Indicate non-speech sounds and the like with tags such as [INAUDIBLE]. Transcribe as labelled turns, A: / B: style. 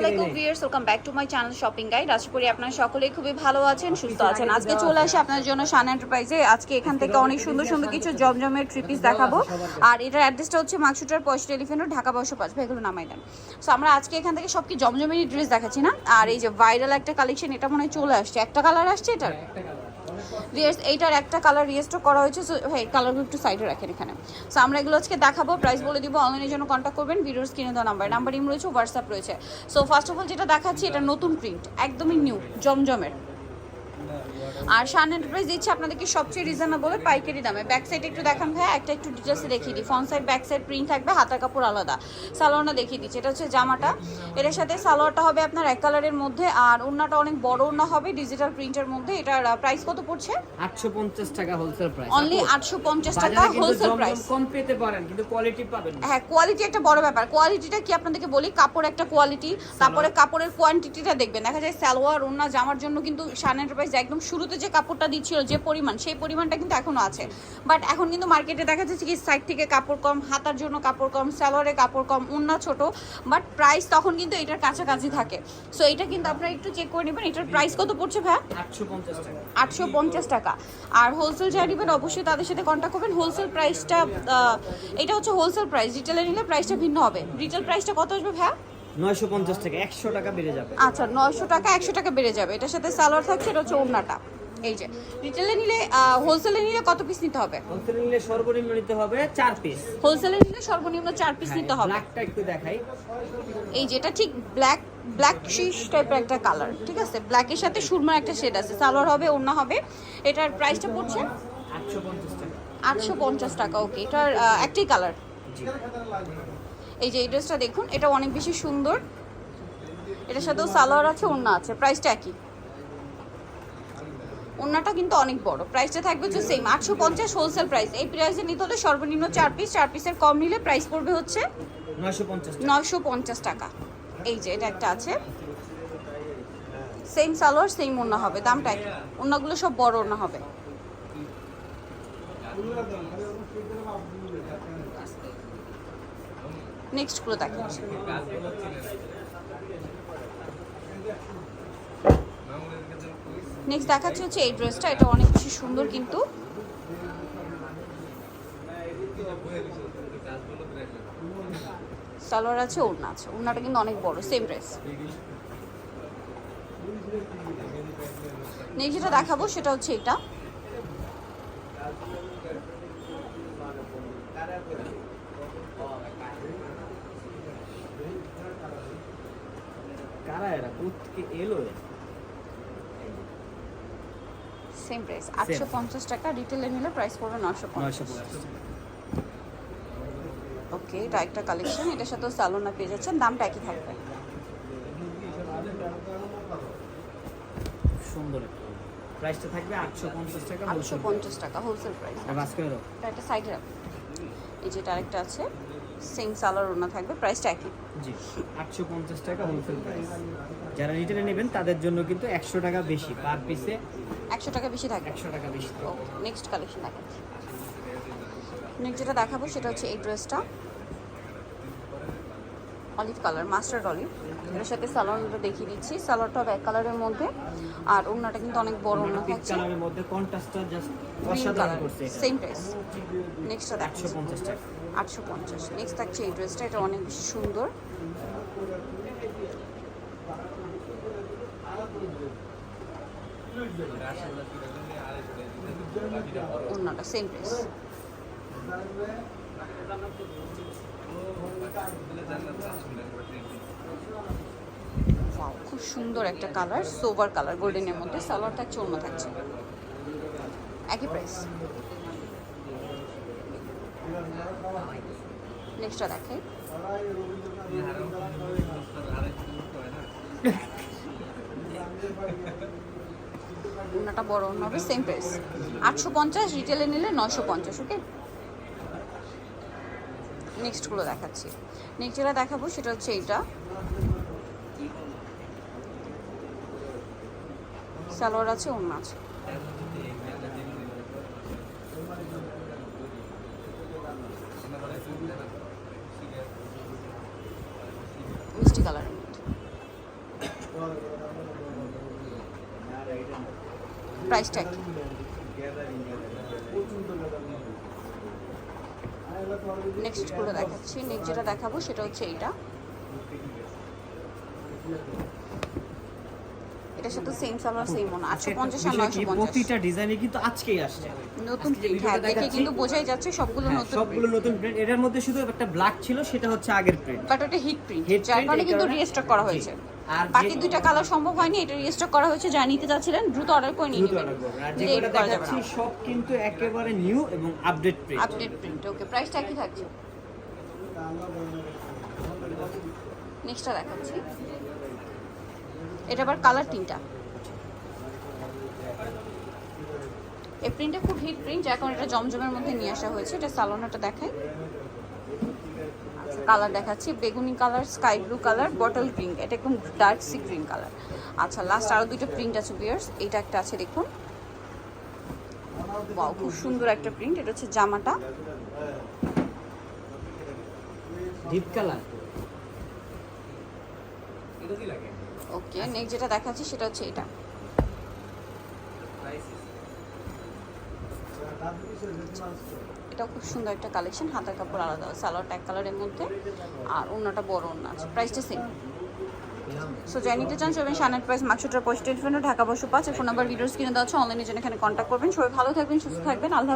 A: আলাইকুম viewers welcome back to my channel shopping guide আশা করি আপনারা সকলেই খুবই ভালো আছেন সুস্থ আছেন। আজকে চলে আসি আপনার জন্য শান এন্টারপ্রাইজে আজকে এখান থেকে অনেক সুন্দর সুন্দর কিছু জমজমের ট্রিপিস দেখাবো। আর এটার অ্যাড্রেসটা হচ্ছে মাকসুটার পয়সা টেলিফোন ঢাকা বয়স পাঁচ। ভাই এগুলো নামাই দেন। সো আমরা আজকে এখান থেকে সব কি জমজমেরই ড্রেস দেখাচ্ছি না। আর এই যে ভাইরাল একটা কালেকশন এটা মনে হয় চলে আসছে। একটা কালার আসছে এটার? রিয়ার্স এইটার একটা কালার রিয়েস্টক করা হয়েছে সো হ্যাঁ কালারগুলো একটু সাইডে রাখেন এখানে। সো আমরা এগুলো আজকে দেখাবো প্রাইস বলে দিব অনলাইনের জন্য কন্ট্যাক্ট করবেন ভিডিওর কিনে দেওয়া নাম্বার নাম্বার ইম রয়েছে হোয়াটসঅ্যাপ রয়েছে। সো ফার্স্ট অফ অল যেটা দেখাচ্ছি, এটা নতুন প্রিন্ট একদমই নিউ জমজমের। আর শান এন্টারপ্রাইজ দিচ্ছে আপনাদেরকে সবচেয়ে রিজনেবল পাইকারি দামে। ব্যাক সাইড একটু দেখান ভাই একটা একটু ডিটেলসে দেখিয়ে দিই। Front side back side print থাকবে হাতার কাপড় আলাদা। সালোয়ারটা দেখিয়ে দিচ্ছি এটা হচ্ছে জামাটা। এটার সাথে সালোয়ারটা হবে আপনার এক কালারের মধ্যে আর ওড়নাটা অনেক বড় ওড়না হবে ডিজিটাল প্রিন্টের মধ্যে। এটার প্রাইস কত পড়ছে?
B: আটশো পঞ্চাশ টাকা হোলসেল প্রাইস
A: অনলি আটশো পঞ্চাশ টাকা হোলসেল প্রাইস
B: কম পেতে পারেন কিন্তু কোয়ালিটি পাবেন
A: হ্যাঁ কোয়ালিটি একটা বড় ব্যাপার। কোয়ালিটিটা কি আপনাদেরকে বলি? কাপড় একটা কোয়ালিটি তারপরে কাপড়ের কোয়ান্টিটিটা দেখবেন। দেখা যায় সালোয়ার ওড়না জামার জন্য কিন্তু শান এন্টারপ্রাইজ একদম শুরুতে যে কাপড়টা দিচ্ছিল যে পরিমাণ সেই পরিমাণটা কিন্তু এখনও আছে। বাট এখন কিন্তু মার্কেটে দেখা যাচ্ছে কি সাইড থেকে কাপড় কম হাতার জন্য কাপড় কম সালোয়ারে কাপড় কম ওড়না ছোট। বাট প্রাইস তখন কিন্তু এটার কাছাকাছি থাকে। সো এটা কিন্তু আপনারা একটু চেক করে নেবেন এটার প্রাইস কত পড়ছে ভাই?
B: আটশো পঞ্চাশ টাকা।
A: আর হোলসেল যারা নেবেন অবশ্যই তাদের সাথে কন্ট্যাক্ট করবেন। হোলসেল প্রাইসটা এটা হচ্ছে হোলসেল প্রাইস রিটেলে নিলে প্রাইসটা ভিন্ন হবে। রিটেল প্রাইসটা কত আসবে ভাইয়া?
B: পঞ্চাশ টাকা একশো টাকা বেড়ে যাবে।
A: আচ্ছা নয়শো টাকা একশো টাকা বেড়ে যাবে। এটার সাথে সালোয়ার থাকছে এটা হচ্ছে ওড়নাটা এই যে রিটেলে নিলে হোলসেলে নিলে কত পিস নিতে হবে?
B: হোলসেল নিলে সর্বনিম্ন নিতে হবে চার পিস
A: হোলসেলে নিলে সর্বনিম্ন চার পিস নিতে হবে।
B: ব্ল্যাকটা একটু দেখাই।
A: এই যেটা ঠিক ব্ল্যাক ব্ল্যাক শিশ টাইপের একটা কালার ঠিক আছে? ব্ল্যাকের সাথে সুরমার একটা শেড আছে। সালোয়ার হবে ওড়না হবে। এটার প্রাইসটা পড়ছে?
B: আটশো পঞ্চাশ টাকা।
A: আটশো পঞ্চাশ টাকা ওকে এটার একটাই কালার এই যে এই ড্রেসটা দেখুন এটা অনেক বেশি সুন্দর। এটার সাথেও সালোয়ার আছে ওড়না আছে প্রাইসটা একই। ওড়নাটা কিন্তু অনেক বড়। প্রাইসটা থাকবে হচ্ছে সেম আটশো পঞ্চাশ হোলসেল প্রাইস এই প্রাইসে নিতে হলে সর্বনিম্ন চার পিস চার পিসের কম নিলে প্রাইস পড়বে হচ্ছে
B: নয়শো পঞ্চাশ টাকা।
A: এই যে এটা একটা আছে। সেম সালোয়ার সেম ওড়না হবে। দামটা একই। ওড়নাগুলো সব বড় ওড়না হবে। নেক্সটগুলো দেখাচ্ছি। নেক্সট দেখাচ্ছি হচ্ছে এই ড্রেসটা এটা অনেক বেশি সুন্দর কিন্তু। সালোয়ার আছে, ওড়না আছে। ওড়নাটা কিন্তু অনেক বড় সেম ড্রেস নেক্সট যেটা দেখাবো সেটা হচ্ছে এটা।
B: কারা এরা? কোথেকে এলো এরা?
A: সেম প্রাইস আটশো পঞ্চাশ টাকা রিটেলে নিলে প্রাইস পড়বে নশো
B: নয়শো
A: পঞ্চাশ।
B: পঞ্চাশ। টাকা
A: ওকে এটা একটা কালেকশন এটার সাথেও সালোনা পেয়ে যাচ্ছেন দামটা একই থাকবে।
B: সুন্দর প্রাইসটা থাকবে আটশো পঞ্চাশ টাকা
A: আটশো
B: হোলসেল
A: পঞ্চাশ টাকা হোলসেল প্রাইস
B: করে দাও
A: এটা সাইডে রাখুন এই যেটা আরেকটা আছে সেম সালোয়ার ওনা থাকবে প্রাইসটা একই।
B: জি আটশো পঞ্চাশ টাকা হোলসেল প্রাইস যারা রিটেলে নেবেন তাদের জন্য কিন্তু একশো টাকা বেশি। পার পিসে
A: একশো টাকা বেশি থাকবে
B: একশো টাকা বেশি
A: নেক্সট কালেকশন দেখাচ্ছি। নেক্সট যেটা দেখাবো সেটা হচ্ছে এই ড্রেসটা অলিভ কালার মাস্টার অলিভ এর সাথে সালোয়ারটা দেখিয়ে দিচ্ছি। সালোয়ারটা ব্যাক কালারের মধ্যে। আর ওড়নাটা কিন্তু অনেক বড় ওড়না থাকছে।
B: কালারের মধ্যে। কন্ট্রাস্টটা জাস্ট অসাধারণ করছে
A: সেম প্রাইস নেক্সটটা
B: একশো
A: দেখাচ্ছি।
B: পঞ্চাশ টাকা।
A: আটশো পঞ্চাশ। নেক্সট থাকছে এই ড্রেসটা এটা অনেক বেশি সুন্দর। ওড়নাটা সেম প্রাইস খুব সুন্দর একটা কালার সোভার কালার গোল্ডেনের মধ্যে সালোয়ার থাকছে অন্য থাকছে। একই প্রাইস নেক্সটটা দেখে। [LAUGHS] ওনাটা বড় অন্য হবে সেম প্রাইস আটশো পঞ্চাশ রিটেলে নিলে নশো পঞ্চাশ ওকে নেক্সটগুলো দেখাচ্ছি। নেক্সট যেটা দেখাবো সেটা হচ্ছে এইটা। সালোয়ার আছে অন্য আছে। মিষ্টি কালারের মধ্যে। প্রাইসটা কি। নেক্সট করে দেখাচ্ছি। নেক্সট যেটা দেখাবো সেটা হচ্ছে এইটা। এটার সাথে সেম সালোয়ার সেম আটশো পঞ্চাশ আর
B: বিষয়
A: নয়শো
B: কি,
A: পঞ্চাশ।
B: প্রতিটা ডিজাইনে কিন্তু আজকেই আসছে।
A: নতুন প্রিন্ট হ্যাঁ দেখে কিন্তু বোঝাই যাচ্ছে সবগুলো
B: হ্যাঁ,
A: নতুন
B: সবগুলো নতুন প্রিন্ট এটার মধ্যে শুধু একটা ব্ল্যাক ছিল সেটা হচ্ছে আগের প্রিন্ট
A: বাট ওটা হিট প্রিন্ট যার কারণে কিন্তু রিস্টক করা। হয়েছে।
B: আর
A: বাকি দুইটা কালার সম্ভব হয়নি এটা রিস্টক করা হয়েছে যা নিতে চাচ্ছিলেন দ্রুত অর্ডার করে নিয়ে নেবেন।
B: আর
A: করা
B: দেখাচ্ছি সব কিন্তু একেবারে নিউ এবং update print
A: update print okay প্রাইসটা কি থাকছে। নেক্সটটা দেখাচ্ছি। এটা আবার কালার তিনটা। এই প্রিন্টটা খুব হিট প্রিন্ট এখন এটা জমজমের মধ্যে নিয়ে আসা হয়েছে এটা সালোনাটা দেখায়। কালার দেখাচ্ছি বেগুনি colour sky blue colour bottle green এটা একদম ডার্ক সি গ্রিন কালার। আচ্ছা লাস্ট আরও দুটো প্রিন্ট আছে বিয়ার্স এইটা একটা আছে দেখুন। খুব সুন্দর একটা প্রিন্ট এটা হচ্ছে জামাটা।
B: ডিপ কালার
A: ওকে নেক্সট যেটা দেখাচ্ছি সেটা হচ্ছে এটা। এটা খুব সুন্দর একটা কালেকশন হাতের কাপড় আলাদা, সালোয়ার ট্যাগ কালারের মধ্যে, আর অন্যটা বড় অন্য আছে প্রাইসটা সেম সো যাই নিতে চান, সবাই সানের প্রাইস মার্কশোটার পঁয়ষট্টি ঢাকা বসু পাঁচ ফোন নাম্বার ভিডিওস কিনে দেওয়া আছে অনলাইনে জন্য এখানে কন্ট্যাক্ট করবেন। সবাই ভালো থাকবেন, সুস্থ থাকবেন, আল্লাহ